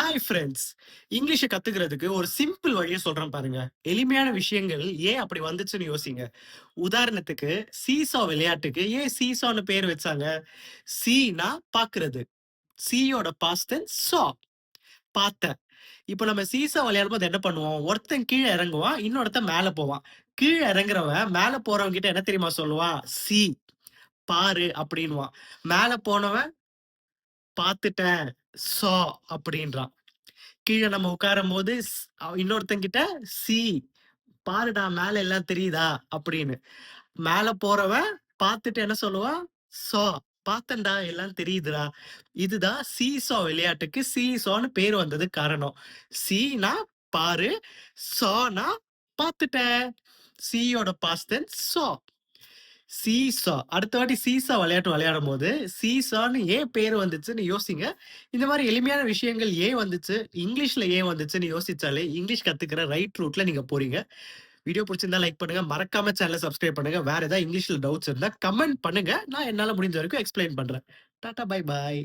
Hi friends இங்கிலீஷை கத்துக்கிறதுக்கு ஒரு சிம்பிள் வழியை சொல்றேன் பாருங்க. எளிமையான விஷயங்கள் ஏன் அப்படி வந்துச்சுன்னு யோசிங்க. உதாரணத்துக்கு சீசா விளையாட்டுக்கு ஏன் சீசான்னு பேர் வச்சாங்க? சீனா பாக்குறது. சீயோட பாஸ்ட் சா பார்த்த இப்போ நம்ம சீசா விளையாடும் போது என்ன பண்ணுவோம்? ஒருத்தன் கீழே இறங்குவான் இன்னொருத்தன் மேல போவான். கீழே இறங்குறவன் மேல போறவங்க கிட்ட என்ன தெரியுமா சொல்லுவான் சி பாரு அப்படின்வான் மேல போனவன் பார்த்துட்டேன் சா அப்படின்றான். கீழே நம்ம உட்காரும் போது இன்னொருத்தங்கிட்ட சி பாருடா மேல எல்லாம் தெரியுதா? அப்படின்னு. மேல போறவன் பார்த்துட்டு என்ன சொல்லுவான் சா பார்த்தண்டா எல்லாம் தெரியுதுடா. இதுதான் சீசா விளையாட்டுக்கு சீசான்னு பேர் வந்தது காரணம். சீனா பாரு சானா பார்த்துட்டேன் சியோட பாஸ்தன் சா. சீசா. அடுத்த வாட்டி சீசா விளையாட்டு விளையாடும் போது சீசான்னு ஏன் பேர் வந்துச்சுன்னு யோசிங்க. இந்த மாதிரி எளிமையான விஷயங்கள் ஏன் வந்துச்சு? இங்கிலீஷ்ல ஏன் வந்துச்சுன்னு யோசிச்சாலே இங்கிலீஷ் கத்துக்கிற ரைட் ரூட்ல நீங்க போறீங்க. வீடியோ பிடிச்சிருந்தா லைக் பண்ணுங்க. மறக்காம சேனலை சப்ஸ்கிரைப் பண்ணுங்க. வேற ஏதாவது இங்கிலீஷ்ல டவுட்ஸ் இருந்தா கமெண்ட் பண்ணுங்க. நான் என்னால முடிஞ்ச வரைக்கும் எக்ஸ்பிளைன் பண்றேன். Tata bye bye